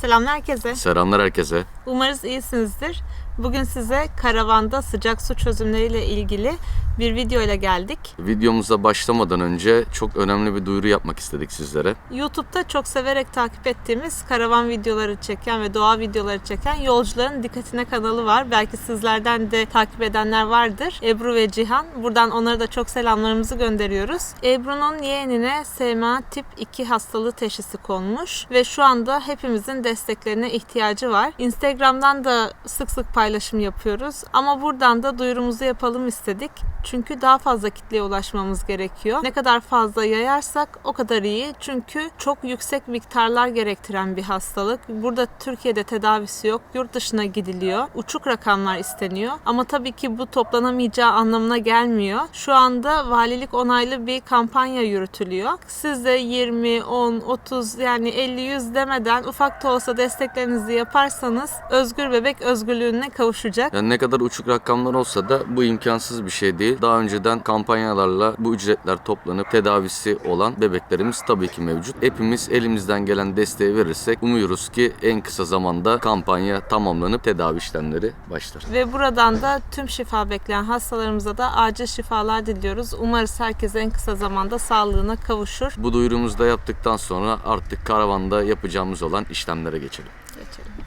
Selamlar herkese. Selamlar herkese. Umarız iyisinizdir. Bugün size karavanda sıcak su çözümleriyle ilgili bir video ile geldik. Videomuza başlamadan önce çok önemli bir duyuru yapmak istedik sizlere. YouTube'da çok severek takip ettiğimiz karavan videoları çeken ve doğa videoları çeken Yolcuların Dikkatine kanalı var. Belki sizlerden de takip edenler vardır. Ebru ve Cihan. Buradan onlara da çok selamlarımızı gönderiyoruz. Ebru'nun yeğenine SMA tip 2 hastalığı teşhisi konmuş ve şu anda hepimizin desteklerine ihtiyacı var. Instagram'dan da sık sık paylaşım yapıyoruz ama buradan da duyurumuzu yapalım istedik. Çünkü daha fazla kitleye ulaşmamız gerekiyor. Ne kadar fazla yayarsak o kadar iyi. Çünkü çok yüksek miktarlar gerektiren bir hastalık. Burada Türkiye'de tedavisi yok. Yurt dışına gidiliyor. Uçuk rakamlar isteniyor. Ama tabii ki bu toplanamayacağı anlamına gelmiyor. Şu anda valilik onaylı bir kampanya yürütülüyor. Siz de 20, 10, 30 yani 50, 100 demeden ufak da olsa desteklerinizi yaparsanız özgür bebek özgürlüğüne kavuşacak. Yani ne kadar uçuk rakamlar olsa da bu imkansız bir şey değil. Daha önceden kampanyalarla bu ücretler toplanıp tedavisi olan bebeklerimiz tabii ki mevcut. Hepimiz elimizden gelen desteği verirsek umuyoruz ki en kısa zamanda kampanya tamamlanıp tedavi işlemleri başlar. Ve buradan da tüm şifa bekleyen hastalarımıza da acil şifalar diliyoruz. Umarız herkes en kısa zamanda sağlığına kavuşur. Bu duyurumuzu da yaptıktan sonra artık karavanda yapacağımız olan işlemlere geçelim. Geçelim.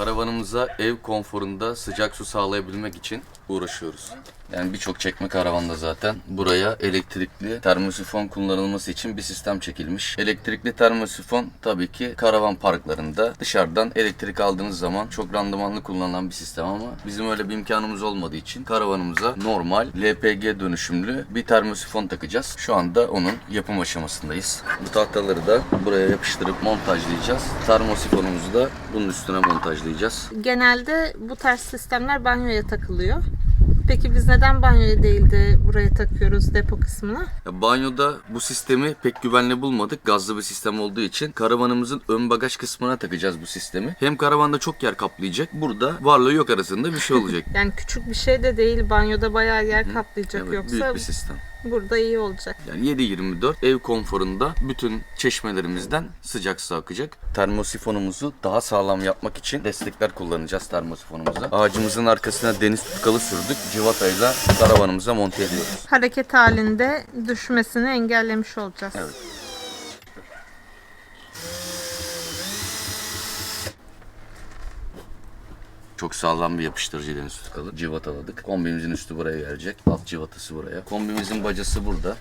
Karavanımıza ev konforunda sıcak su sağlayabilmek için uğraşıyoruz. Yani birçok çekme karavanda zaten buraya elektrikli termosifon kullanılması için bir sistem çekilmiş. Elektrikli termosifon tabii ki karavan parklarında dışarıdan elektrik aldığınız zaman çok randımanlı kullanılan bir sistem ama bizim öyle bir imkanımız olmadığı için karavanımıza normal LPG dönüşümlü bir termosifon takacağız. Şu anda onun yapım aşamasındayız. Bu tahtaları da buraya yapıştırıp montajlayacağız. Termosifonumuzu da bunun üstüne montajlayacağız. Genelde bu tarz sistemler banyoya takılıyor. Peki biz neden banyoya değil de buraya takıyoruz depo kısmına? Ya banyoda bu sistemi pek güvenli bulmadık. Gazlı bir sistem olduğu için karavanımızın ön bagaj kısmına takacağız bu sistemi. Hem karavanda çok yer kaplayacak. Burada varlığı yok arasında bir şey olacak. Yani küçük bir şey de değil. Banyoda bayağı yer kaplayacak evet, yoksa büyük bir sistem. Burada iyi olacak. Yani 7-24 ev konforunda bütün çeşmelerimizden sıcak su akacak. Termosifonumuzu daha sağlam yapmak için destekler kullanacağız termosifonumuza. Ağacımızın arkasına deniz tutkalı sürdük. Civatayla karavanımıza monte ediyoruz. Hareket halinde düşmesini engellemiş olacağız. Evet. Çok sağlam bir yapıştırıcı deniz tutkalı. Civataladık. Kombimizin üstü buraya gelecek. Alt civatası buraya. Kombimizin bacası burada.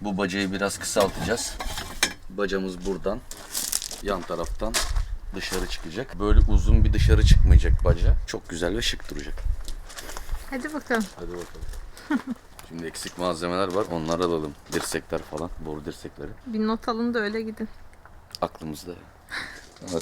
Bu bacayı biraz kısaltacağız. Bacamız buradan. Yan taraftan dışarı çıkacak. Böyle uzun bir dışarı çıkmayacak baca. Çok güzel ve şık duracak. Hadi bakalım. Hadi bakalım. Şimdi eksik malzemeler var. Onları alalım. Dirsekler falan. Boru dirsekleri. Bir not alın da öyle gidin. aklımızda.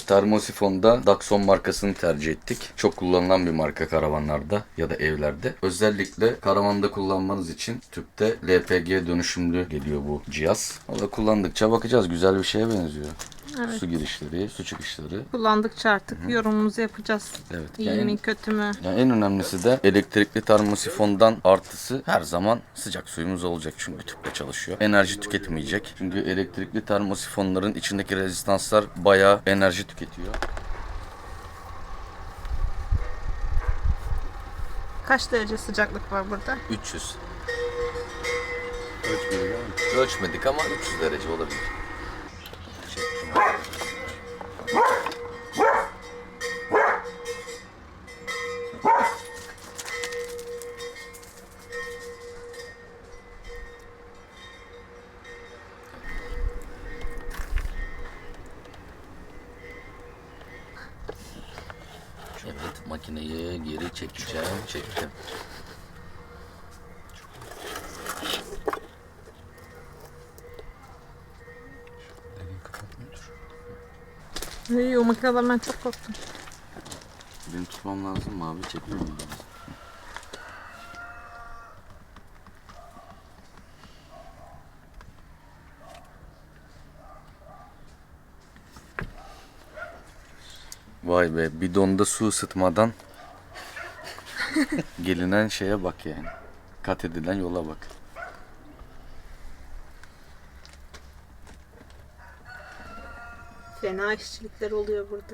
Termosifonda Daxon markasını tercih ettik. Çok kullanılan bir marka karavanlarda ya da evlerde. Özellikle karavanda kullanmanız için tüpte LPG dönüşümlü geliyor bu cihaz. O kullandıkça bakacağız. Güzel bir şeye benziyor. Evet. Su girişleri, su çıkışları. Kullandıkça artık yorumumuzu yapacağız. Evet. İyi Yani- mi kötü mü? Yani en önemlisi de elektrikli termosifondan artısı her zaman sıcak suyumuz olacak çünkü tüple çalışıyor. Enerji tüketmeyecek. Çünkü elektrikli termosifonların içindeki rezistanslar bayağı enerji tüketiyor. Kaç derece sıcaklık var burada? 300. Ölçmedik ama 300 derece olabilir. ハハハ! O makineden ben çok korktum. Benim tutmam lazım mı abi? Çekmiyor mu? Vay be bidonda su ısıtmadan gelinen şeye bak yani. Kat edilen yola bak. Fena işçilikler oluyor burada.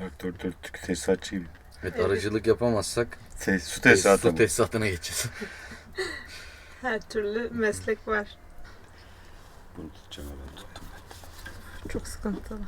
Dört dört dört tesisatçı gibi. Evet, aracılık yapamazsak Ses, su su tesisatı. tesisatına geçeceğiz. Her türlü meslek var. Bunu tutacağım ben tuttum. Çok sıkıntılı.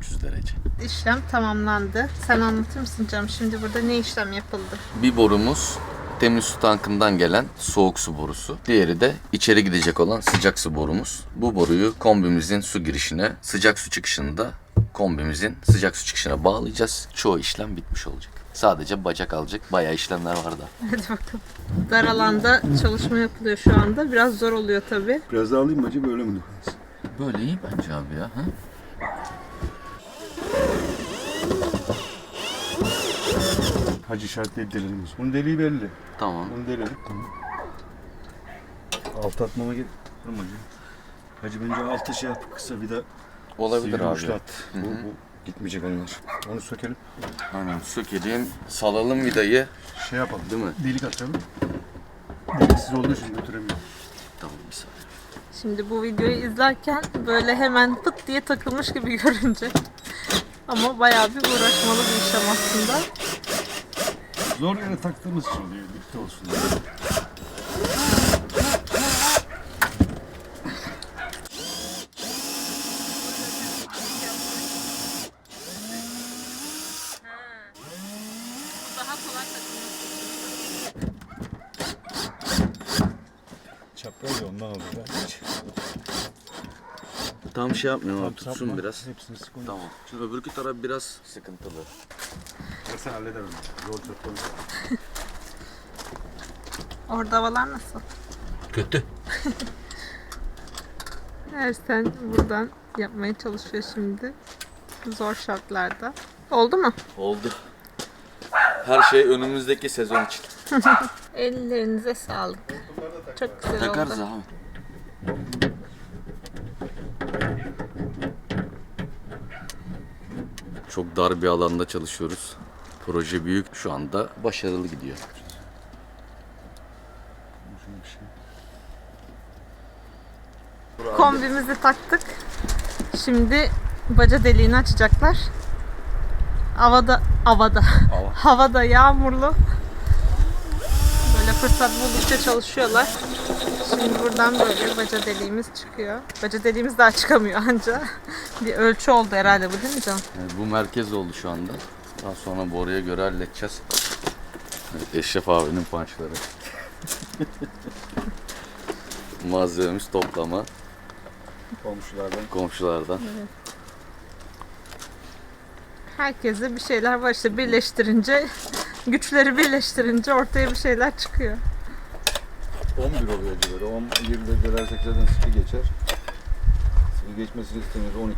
300 derece. İşlem tamamlandı. Sen anlatır mısın Cem? Şimdi burada ne işlem yapıldı? Bir borumuz temiz su tankından gelen soğuk su borusu. Diğeri de içeri gidecek olan sıcak su borumuz. Bu boruyu kombimizin su girişine, sıcak su çıkışında kombimizin sıcak su çıkışına bağlayacağız. Çoğu işlem bitmiş olacak. Sadece bacak alacak. Bayağı işlemler var da. Hadi bakalım. Dar alanda çalışma yapılıyor şu anda. Biraz zor oluyor tabii. Biraz daha alayım mı acaba böyle mi dokunuz? Böyle iyi bence abi ya. Ha? Hacı işaretleri delilimiz. Bunun deliği belli. Tamam. Bunu delelim. Tamam. Alt atmama gerek var mı hacı? Hacı bence altı şey yap kısa bir de Olabilir sivri abi. uçlu at. Bu, bu gitmeyecek onlar. Onu sökelim. Aynen sökelim. Salalım vidayı. Şey yapalım. Değil mi? Delik açalım. Deliksiz olduğu için götüremiyorum. Tamam bir saniye. Şimdi bu videoyu izlerken böyle hemen pıt diye takılmış gibi görünce. Ama bayağı bir uğraşmalı bir işlem aslında. Zor yere taktığımız için oluyor. Birlikte olsun. diye. Daha kolay takılması. Çapraz ya ondan oluyor. Tam şey yapmıyorum abi. Tutsun sapma. biraz. Hepsini sık onu. Tamam. Şimdi öbürkü taraf biraz sıkıntılı. Ya Sen hallederim. Yol çok kolay. Orada havalar nasıl? Kötü. Ersen buradan yapmaya çalışıyor şimdi. Zor şartlarda. Oldu mu? Oldu. Her şey önümüzdeki sezon için. Ellerinize sağlık. Çok güzel Takarız oldu. abi. Çok dar bir alanda çalışıyoruz. Proje büyük. Şu anda başarılı gidiyor. Kombimizi taktık. Şimdi baca deliğini açacaklar. Havada, havada, havada yağmurlu. Fırsat buldukça çalışıyorlar. Şimdi buradan böyle baca deliğimiz çıkıyor. Baca deliğimiz daha çıkamıyor anca. Bir ölçü oldu herhalde bu değil mi Can? Yani bu merkez oldu şu anda. Daha sonra bu oraya göre halledeceğiz. Evet, Eşref abinin punchları. Malzememiz toplama Komşulardan. komşulardan. Herkese bir şeyler var işte birleştirince, güçleri birleştirince ortaya bir şeyler çıkıyor. 11 oluyor böyle. 10 20'de dönersek zaten sıkı geçer. Sıkı geçmesini istemiyoruz 12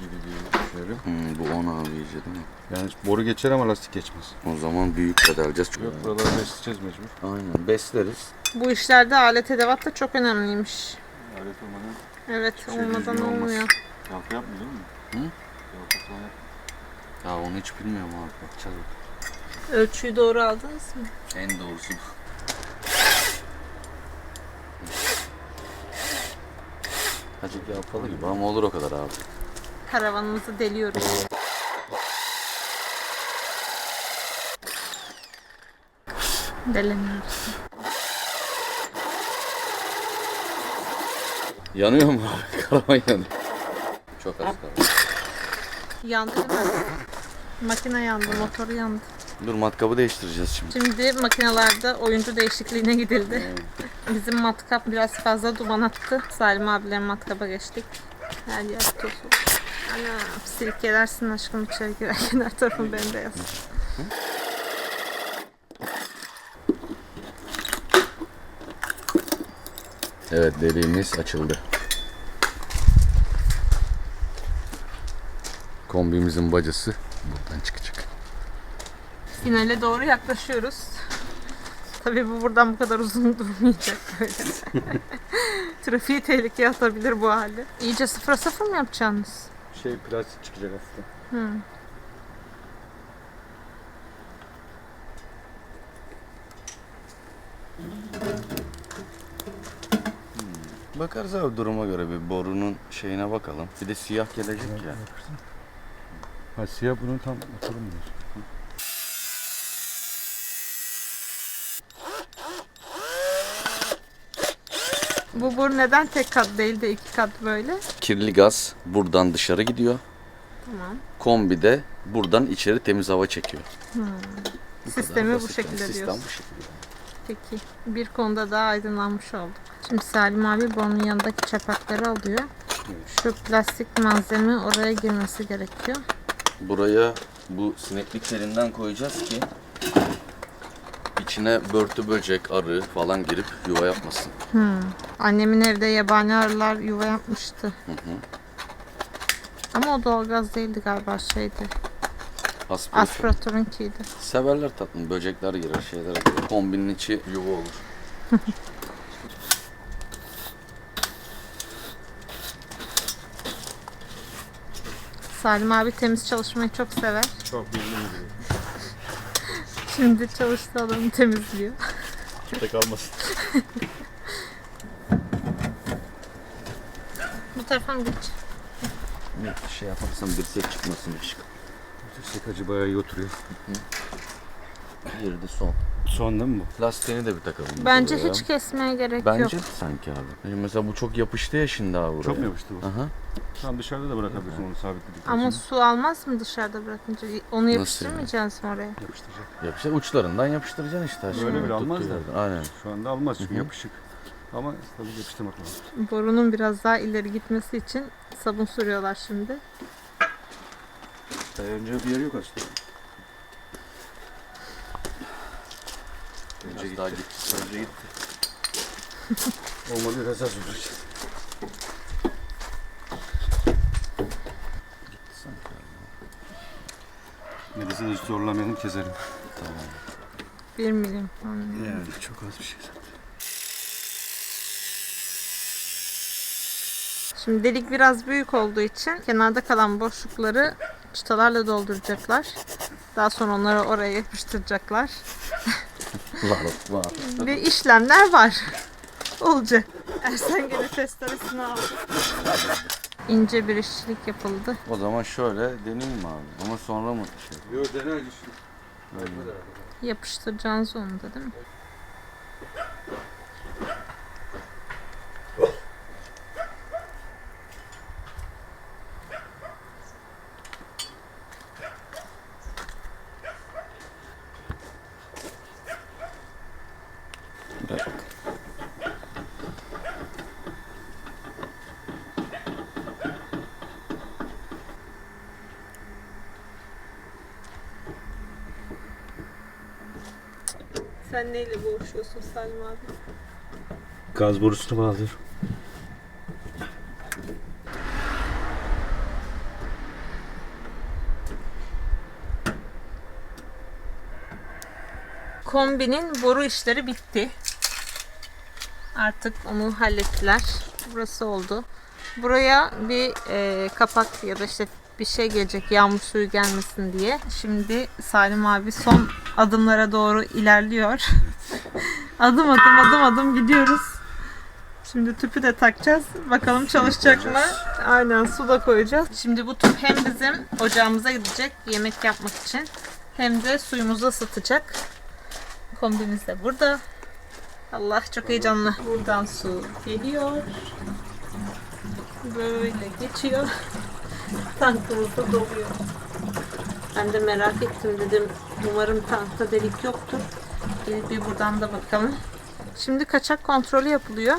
gibi bir düşünelim. Hmm, bu 10 abi iyice değil mi? Yani boru geçer ama lastik geçmez. O zaman büyük bedeleceğiz. Yok buraları besleyeceğiz mecbur. Aynen besleriz. Bu işlerde alet edevat da çok önemliymiş. Alet olmadan Evet şey olmadan olmuyor. yalka yapmıyor değil mi? Hı? Ya onu hiç bilmiyorum abi. Bakacağız. Ölçüyü doğru aldınız mı? En doğrusu. Azıcık yapmalı gibi ama olur o kadar abi. Karavanımızı deliyoruz. Delemiyoruz. Yanıyor mu abi? Karavan yanıyor. Çok az kaldı. Yandı değil mi? Makine yandı, motoru yandı. Dur matkabı değiştireceğiz şimdi. Şimdi makinelerde oyuncu değişikliğine gidildi. Bizim matkap biraz fazla duman attı. Salim abilerin matkaba geçtik. Her yer toz. Ana silkelersin aşkım içeri girerken her tarafın bembeyaz. Evet deliğimiz açıldı. Kombimizin bacası buradan çıkacak. Finale doğru yaklaşıyoruz. Tabii bu buradan bu kadar uzun durmayacak böyle. Trafiği tehlikeye atabilir bu halde. İyice sıfıra sıfır mı yapacaksınız? Şey plastik çıkacak aslında. Hı. Bakarız abi duruma göre bir borunun şeyine bakalım. Bir de siyah gelecek ya. Ha siyah bunun tam mı? Bu bur neden tek kat değil de iki kat böyle? Kirli gaz buradan dışarı gidiyor. Tamam. Kombi de buradan içeri temiz hava çekiyor. Bu kadar Sistemi bu basit yani. şekilde Sistem diyorsun. bu şekilde. Peki. Bir konuda daha aydınlanmış olduk. Şimdi Salim abi borunun yanındaki çapakları alıyor. Şu plastik malzeme oraya girmesi gerekiyor. Buraya bu sineklik telinden koyacağız ki içine börtü böcek, arı falan girip yuva yapmasın. Annemin evde yabani arılar yuva yapmıştı. Ama o doğalgaz değildi galiba şeydi. Aspiratör. Aspiratörünkiydi. Severler tatlım. Böcekler girer, şeyler girer. Kombinin içi yuva olur. Salim abi temiz çalışmayı çok sever. Çok bildiğim gibi. Şimdi çalıştığı alanı temizliyor. Kimde kalmasın. Bu tarafa mı geç? Bir şey yaparsam dirsek çıkmasın ışık. Dirsek acı bayağı iyi oturuyor. Bir de son. Değil mi bu? Lastiğini de bir takalım. Bence buraya. hiç kesmeye gerek Bence yok. de sanki abi. Şimdi mesela bu çok yapıştı ya şimdi abi buraya. Çok mu yapıştı bu? Aha. Tam dışarıda da bırakabilirsin onu sabitledikten Ama sonra. su almaz mı dışarıda bırakınca? Onu yapıştırmayacağız mı oraya? Yapıştıracak. Yapıştır. Uçlarından yapıştıracaksın işte. aşağı Böyle bile almaz da. Aynen. Şu anda almaz çünkü Hı hı. yapışık. Ama tabii yapıştırmak lazım. Borunun biraz daha ileri gitmesi için sabun sürüyorlar şimdi. Önce bir yer yok aslında. Önce daha gitti. Önce gitti. Olmadı biraz az uğraşacağız. Sanki abi. Nefesini hiç zorlamayalım keserim. Tamam. Bir milim. Yani çok az bir şey zaten. Şimdi delik biraz büyük olduğu için kenarda kalan boşlukları çıtalarla dolduracaklar. Daha sonra onları oraya yapıştıracaklar. Var var. Ve işlemler var. Olacak. Ersen gene testeresini aldı. İnce bir işçilik yapıldı. O zaman şöyle deneyeyim mi abi? Ama sonra mı şey? Yok dene acı şu. Böyle. Yapıştıracağınız onu da değil mi? Sen neyle boğuşuyorsun Salim abi? Gaz borusunu bağlıyorum. Kombinin boru işleri bitti. Artık onu hallettiler. Burası oldu. Buraya bir e, kapak ya da işte bir şey gelecek yağmur suyu gelmesin diye. Şimdi Salim abi son adımlara doğru ilerliyor. adım adım adım adım gidiyoruz. Şimdi tüpü de takacağız. Bakalım çalışacak mı? Aynen su da koyacağız. Şimdi bu tüp hem bizim ocağımıza gidecek yemek yapmak için hem de suyumuzu ısıtacak. Kombimiz de burada. Allah çok heyecanlı. Buradan su geliyor. Böyle geçiyor. Tankımız da doluyor. Ben de merak ettim dedim. Umarım tankta delik yoktur. Gelip bir buradan da bakalım. Şimdi kaçak kontrolü yapılıyor.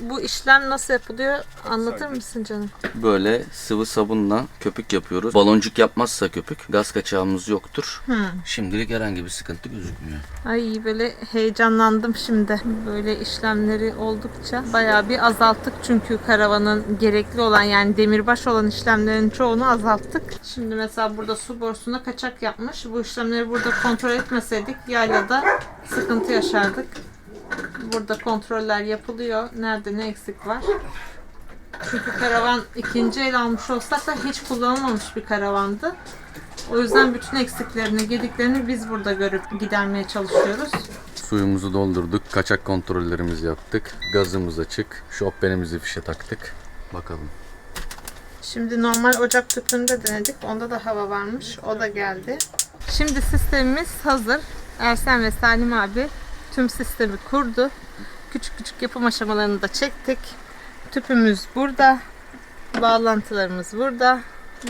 Bu işlem nasıl yapılıyor anlatır mısın canım? Böyle sıvı sabunla köpük yapıyoruz. Baloncuk yapmazsa köpük gaz kaçağımız yoktur. Şimdilik herhangi bir sıkıntı gözükmüyor. Ay böyle heyecanlandım şimdi. Böyle işlemleri oldukça bayağı bir azalttık çünkü karavanın gerekli olan yani demirbaş olan işlemlerin çoğunu azalttık. Şimdi mesela burada su borusuna kaçak yapmış. Bu işlemleri burada kontrol etmeseydik yaylada sıkıntı yaşardık. Burada kontroller yapılıyor. Nerede ne eksik var. Çünkü karavan ikinci el almış olsak da hiç kullanılmamış bir karavandı. O yüzden bütün eksiklerini, gediklerini biz burada görüp gidermeye çalışıyoruz. Suyumuzu doldurduk. Kaçak kontrollerimizi yaptık. Gazımız açık. Şofbenimizi fişe taktık. Bakalım. Şimdi normal ocak tüpünde denedik. Onda da hava varmış. O da geldi. Şimdi sistemimiz hazır. Ersen ve Salim abi tüm sistemi kurdu. Küçük küçük yapım aşamalarını da çektik. Tüpümüz burada. Bağlantılarımız burada.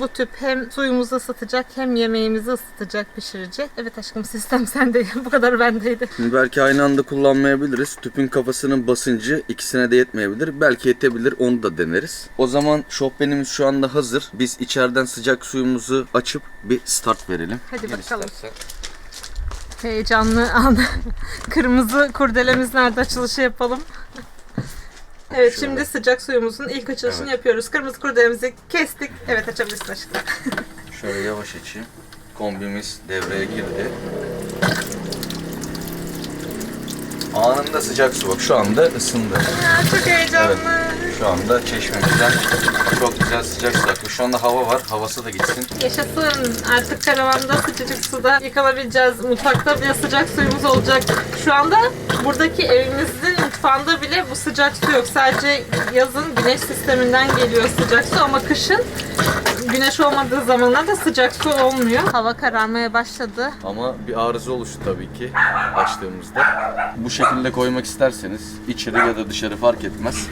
Bu tüp hem suyumuzu ısıtacak hem yemeğimizi ısıtacak, pişirecek. Evet aşkım sistem sende. Bu kadar bendeydi. Şimdi belki aynı anda kullanmayabiliriz. Tüpün kafasının basıncı ikisine de yetmeyebilir. Belki yetebilir onu da deneriz. O zaman şofbenimiz şu anda hazır. Biz içeriden sıcak suyumuzu açıp bir start verelim. Hadi Gel bakalım. istersen. Heyecanlı an. Kırmızı kurdelemiz nerede açılışı yapalım. Evet Şöyle. şimdi sıcak suyumuzun ilk açılışını Evet. yapıyoruz. Kırmızı kurdelemizi kestik. Evet açabilirsin aşkım. Şöyle yavaş açayım. Kombimiz devreye girdi. Anında sıcak su bak şu anda ısındı. Aa, çok heyecanlı. Şu anda çeşmemizden çok güzel sıcak su akıyor. Şu anda hava var. Havası da gitsin. Yaşasın. Artık karavanda sıcacık suda yıkanabileceğiz. Mutfakta bile sıcak suyumuz olacak. Şu anda buradaki evimizin mutfağında bile bu sıcak su yok. Sadece yazın güneş sisteminden geliyor sıcak su ama kışın güneş olmadığı zamanlarda sıcak su olmuyor. Hava kararmaya başladı. Ama bir arıza oluştu tabii ki açtığımızda. Bu şekilde koymak isterseniz içeri ya da dışarı fark etmez.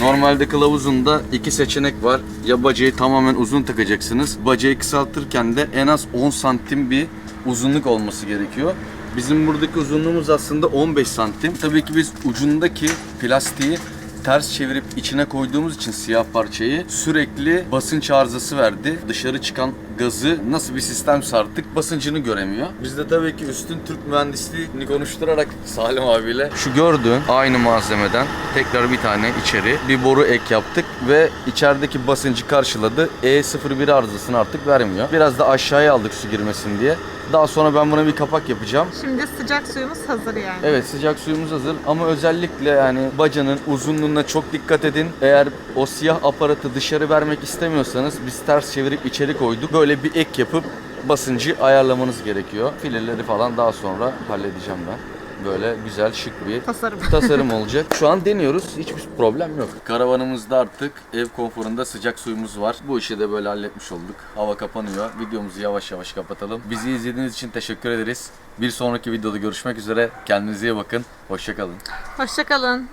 Normalde kılavuzunda iki seçenek var. Ya bacayı tamamen uzun takacaksınız. Bacayı kısaltırken de en az 10 santim bir uzunluk olması gerekiyor. Bizim buradaki uzunluğumuz aslında 15 santim. Tabii ki biz ucundaki plastiği ters çevirip içine koyduğumuz için siyah parçayı sürekli basınç arızası verdi. Dışarı çıkan gazı nasıl bir sistem sarttık basıncını göremiyor. Biz de tabii ki üstün Türk mühendisliğini konuşturarak Salim abiyle şu gördüğün aynı malzemeden tekrar bir tane içeri bir boru ek yaptık ve içerideki basıncı karşıladı. E01 arızasını artık vermiyor. Biraz da aşağıya aldık su girmesin diye. Daha sonra ben buna bir kapak yapacağım. Şimdi sıcak suyumuz hazır yani. Evet sıcak suyumuz hazır ama özellikle yani bacanın uzunluğuna çok dikkat edin. Eğer o siyah aparatı dışarı vermek istemiyorsanız biz ters çevirip içeri koyduk. Böyle bir ek yapıp basıncı ayarlamanız gerekiyor. Fileleri falan daha sonra halledeceğim ben. Böyle güzel şık bir Tasarım. tasarım olacak. Şu an deniyoruz. Hiçbir problem yok. Karavanımızda artık ev konforunda sıcak suyumuz var. Bu işi de böyle halletmiş olduk. Hava kapanıyor. Videomuzu yavaş yavaş kapatalım. Bizi izlediğiniz için teşekkür ederiz. Bir sonraki videoda görüşmek üzere. Kendinize iyi bakın. Hoşçakalın. Hoşçakalın.